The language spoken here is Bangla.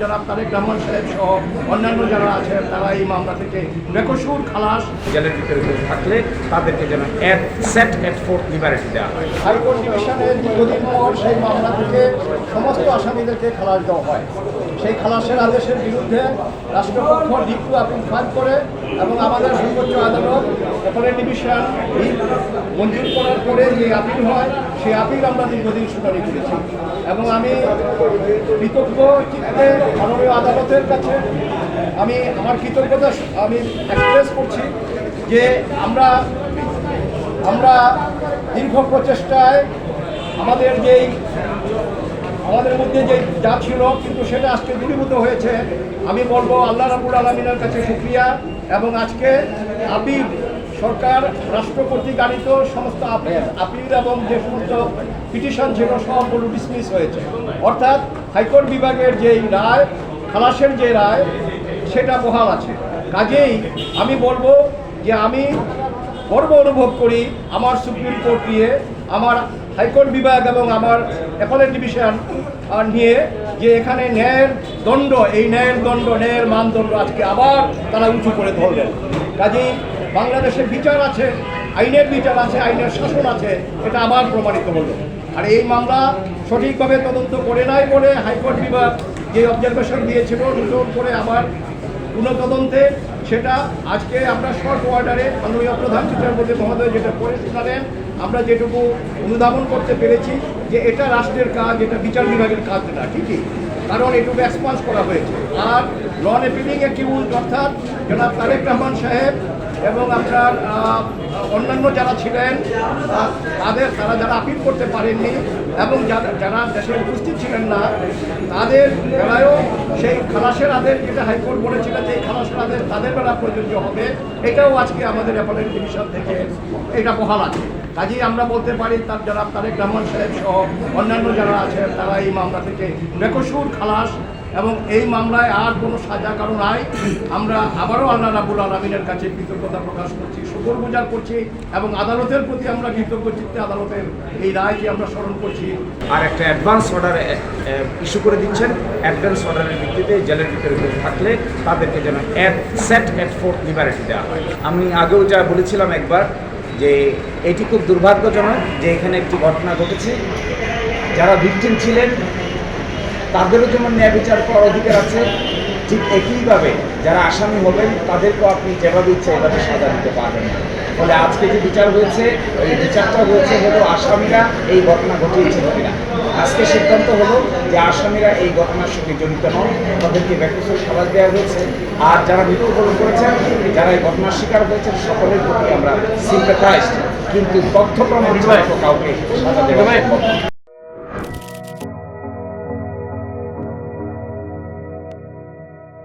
যারা তারেক রহমান সাহেব সহ অন্যান্য যারা আছেন তারা এই মামলা থেকে বেকসুর খালাস জেলের ভিতরে থাকলে তাদেরকে যেন এক সেট এট ফোর্থ লিবারেটি দেওয়া হয়। হাইকোর্ট ডিভিশনের দীর্ঘদিন পর সেই মামলা থেকে সমস্ত আসামিদেরকে খালাস দেওয়া হয়। সেই খালাসের আদেশের বিরুদ্ধে রাষ্ট্রপক্ষ লিপ্টু আপিল ফাইল করে এবং আমাদের সর্বোচ্চ আদালত এখানে ডিভিশন মঞ্জুর করার পরে যে আপিল হয় সেই আপিল আমরা দীর্ঘদিন শুনানি করেছি। এবং আমি কৃতজ্ঞ চিত্তে মাননীয় আদালতের কাছে আমি আমার কৃতজ্ঞতা আমি এক্সপ্রেস করছি যে আমরা আমরা দীর্ঘ প্রচেষ্টায় আমাদের যেই, আমাদের মধ্যে যে যা ছিল কিন্তু সেটা আজকে দূরীভূত হয়েছে। আমি বলব আল্লাহ রাবুল আলমিনের কাছে শুক্রিয়া এবং আজকে আপিল সরকার রাষ্ট্র কর্তৃক আনিত সমস্ত আপিল আপিল এবং যে সমস্ত পিটিশন ছিল সবগুলো ডিসমিস হয়েছে। অর্থাৎ হাইকোর্ট বিভাগের যেই রায়, খালাসের যে রায়, সেটা বহাল আছে। কাজেই আমি বলব যে আমি গর্ব অনুভব করি আমার সুপ্রিম কোর্ট নিয়ে আমার হাইকোর্ট বিভাগ এবং আমার অ্যাপেলেট ডিভিশন নিয়ে যে এখানে ন্যায়ের দণ্ড, এই ন্যায়ের দণ্ড, ন্যায়ের মানদণ্ড আজকে আবার তারা উঁচু করে ধরলেন। কাজেই বাংলাদেশের বিচার আছে, আইনের বিচার আছে, আইনের শাসন আছে, এটা আবার প্রমাণিত হলো। আর এই মামলা সঠিকভাবে তদন্ত করে নাই বলে হাইকোর্ট বিভাগ যে অবজারভেশন দিয়েছিল, নতুন করে আবার পুনঃতদন্তে, সেটা আজকে আমরা শর্ট অর্ডারে মাননীয় প্রধান বিচারপতি মহোদয় যেটা করে শোনালেন আমরা যেটুকু অনুধাবন করতে পেরেছি যে এটা রাষ্ট্রের কাজ, এটা বিচার বিভাগের কাজ না, ঠিকই? কারণ এটুকু এক্সপান্স করা হয়েছে। আর নন এপিলিং অ্যাকিউজ অর্থাৎ জনাব তারেক রহমান সাহেব এবং আপনার অন্যান্য যারা ছিলেন তাদের, তারা যারা আপিল করতে পারেননি এবং যারা যারা দেশে উপস্থিত ছিলেন না, তাদের বেলায়ও সেই খালাসের আদেশ যেটা হাইকোর্ট বলেছিল যে খালাসের আদেশ তাদের বেলা প্রযোজ্য হবে, এটাও আজকে আমাদের অ্যাপেলেট ডিভিশন থেকে এটা বহাল আছে। কাজেই আমরা বলতে পারি, তার যারা, তারেক রহমান সাহেব সহ অন্যান্য যারা আছেন, তারা এই মামলা থেকে বেকসুর খালাস এবং এই মামলায় আর কোনো সাজা কারণ নাই। আমরা আবারও আল্লাহ রাবুল আলমিনের কাছে কৃতজ্ঞতা প্রকাশ করছি, শুকর গুজার করছি এবং আদালতের প্রতি আমরা কৃতজ্ঞ চিত্তে আদালতের এই রায়কে আমরা স্মরণ করছি। আর একটা অ্যাডভান্স অর্ডার ইস্যু করে দিচ্ছেন। অ্যাডভান্স অর্ডারের ভিত্তিতে জেলের ভিতরে থাকলে তাদেরকে যেন এক সেট এট ফোর্থ লিবারেটি দেওয়া হয়। আমি আগেও যা বলেছিলাম একবার যে এটি খুব দুর্ভাগ্যজনক যে এখানে একটি ঘটনা ঘটেছে। যারা ভিকটিম ছিলেন তাদেরও যেমন ন্যায় বিচার করার অধিকার আছে, ঠিক একইভাবে যারা আসামি হবেন, তাদেরকেও আপনি যেভাবে ইচ্ছে এভাবে সাজা দিতে পারবেন। ফলে আজকে যে বিচার হয়েছে, এই বিচারটা হয়েছে হলো আসামিরা এই ঘটনা ঘটিয়েছিল কিনা। আজকে সিদ্ধান্ত হলো যে আসামিরা এই ঘটনার সঙ্গে জড়িত নন, তাদেরকে ব্যক্তিগত সাজা দেওয়া হয়েছে। আর যারা মৃত্যুবরণ করেছেন, যারা এই ঘটনার শিকার হয়েছেন, সকলের প্রতি আমরা সিম্পেথাইজ কিন্তু তথ্য প্রমাণ কাউকে সাজা দেওয়া।